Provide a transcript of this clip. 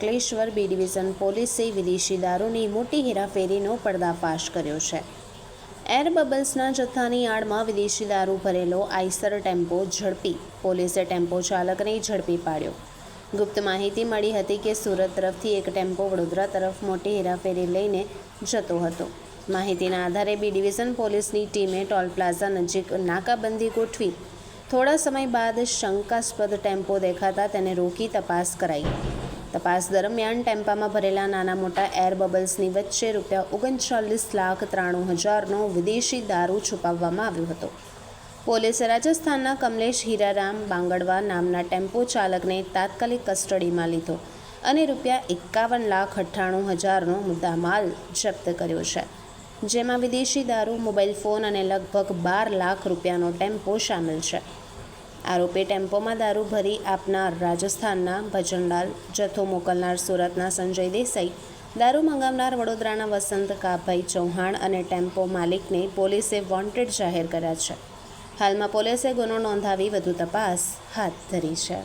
Ankleshwar B division પોલીસે વિદેશી દારૂની મોટી હેરાફેરીનો પર્દાફાશ કર્યો છે. એર બબલ્સના જથ્થાની આડમાં વિદેશી દારૂ ભરેલો આઈસર ટેમ્પો ઝડપી, પોલીસે ટેમ્પો ચાલકને ઝડપી પાડ્યો. ગુપ્ત માહિતી મળી હતી કે સુરત તરફથી એક ટેમ્પો વડોદરા તરફ મોટી હેરાફેરી લઈને જતો હતો. માહિતીના આધારે બી ડિવિઝન પોલીસની ટીમે ટોલ પ્લાઝા નજીક નાકાબંધી ગોઠવી થોડા સમય બાદ શંકાસ્પદ ટેમ્પો દેખાતા તેને રોકી તપાસ કરાઈ. તપાસ દરમિયાન ટેમ્પામાં ભરેલા નાના મોટા એર બબલ્સની વચ્ચે રૂપિયા ઓગણચાલીસ લાખ ત્રાણું હજારનો વિદેશી દારૂ છુપાવવામાં આવ્યો હતો. પોલીસે રાજસ્થાનના કમલેશ હીરારામ બાંગડવા નામના ટેમ્પો ચાલકને તાત્કાલિક કસ્ટડીમાં લીધો અને રૂપિયા એકાવન લાખ અઠ્ઠાણું હજારનો મુદ્દામાલ જપ્ત કર્યો છે. જેમાં વિદેશી દારૂ, મોબાઈલ ફોન અને લગભગ બાર લાખ રૂપિયાનો ટેમ્પો સામેલ છે. આરોપી ટેમ્પોમાં દારૂ ભરી આપનાર રાજસ્થાનના ભજનલાલ, જથ્થો મોકલનાર સુરતના સંજય દેસાઈ, દારૂ મંગાવનાર વડોદરાના વસંત કાભાઈ ચૌહાણ અને ટેમ્પો માલિકને પોલીસે વોન્ટેડ જાહેર કર્યા છે. હાલમાં પોલીસે ગુનો નોંધાવી વધુ તપાસ હાથ ધરી છે.